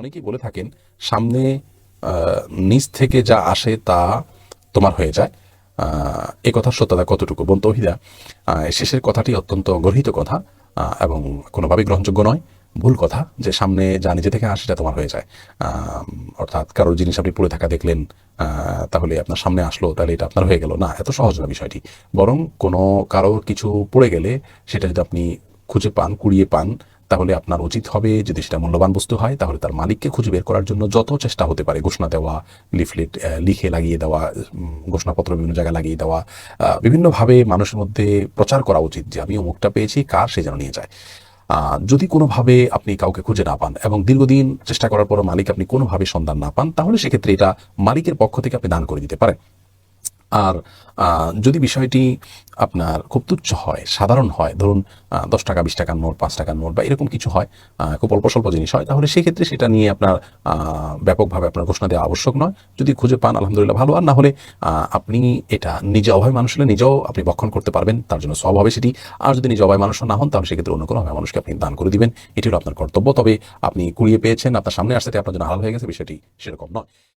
অনেকেই বলে থাকেন, সামনে নিচ থেকে যা আসে তা তোমার হয়ে যায়। এ কথার সত্যতা কতটুকু? বোন তহিদা শেষের কথাটি অত্যন্ত গর্হিত কথা এবং কোনোভাবেই গ্রহণযোগ্য নয়। ভুল কথা যে সামনে যা নিজে থেকে আসে সেটা তোমার হয়ে যায়। অর্থাৎ কারোর জিনিস আপনি পড়ে থাকা দেখলেন তাহলে আপনার সামনে আসলো, তাহলে এটা আপনার হয়ে গেল। না, এত সহজ না বিষয়টি। বরং কোনো কারও কিছু পড়ে গেলে সেটা যদি আপনি খুঁজে পান, কুড়িয়ে পান তাহলে আপনার উচিত হবে যদি সেটা মূল্যবান বস্তু হয়, তাহলে তার মালিককে খুঁজে বের করার জন্য যত চেষ্টা হতে পারে ঘোষণা দেওয়া, লিফলেট লিখে লাগিয়ে দেওয়া ঘোষণাপত্র বিভিন্ন জায়গায় লাগিয়ে দেওয়া বিভিন্নভাবে মানুষের মধ্যে প্রচার করা উচিত যে আমি অমুকটা পেয়েছি, কার সে যেন নিয়ে যায়। যদি কোনোভাবে আপনি কাউকে খুঁজে না পান এবং দীর্ঘদিন চেষ্টা করার পর মালিক আপনি কোনোভাবে সন্ধান না পান, তাহলে সেক্ষেত্রে এটা মালিকের পক্ষ থেকে আপনি দান করে দিতে পারেন। আর যদি বিষয়টি আপনার খুব তুচ্ছ হয়, সাধারণ হয়, ধরুন দশ টাকা, বিশ টাকার নোট, পাঁচ টাকার নোট বা এরকম কিছু হয় খুব অল্প স্বল্প জিনিস হয়, তাহলে সেক্ষেত্রে সেটা নিয়ে আপনার ব্যাপকভাবে আপনার ঘোষণা দেওয়া আবশ্যক নয়। যদি খুঁজে পান, আলহামদুলিল্লাহ ভালো। আর না হলে আপনি এটা নিজে অভয় মানুষ হলে নিজেও আপনি বক্ষণ করতে পারবেন, তার জন্য সব হবে সেটি। আর যদি নিজে অভয় মানুষ না হন, তাহলে সেক্ষেত্রে অন্য কোনো অভয় মানুষকে আপনি দান করে দিবেন। এটি হলো আপনার কর্তব্য। তবে আপনি কুড়িয়ে পেয়েছেন, আপনার সামনে আসতে আপনার জন্য হারাল হয়ে গেছে, বিষয়টি সেরকম নয়।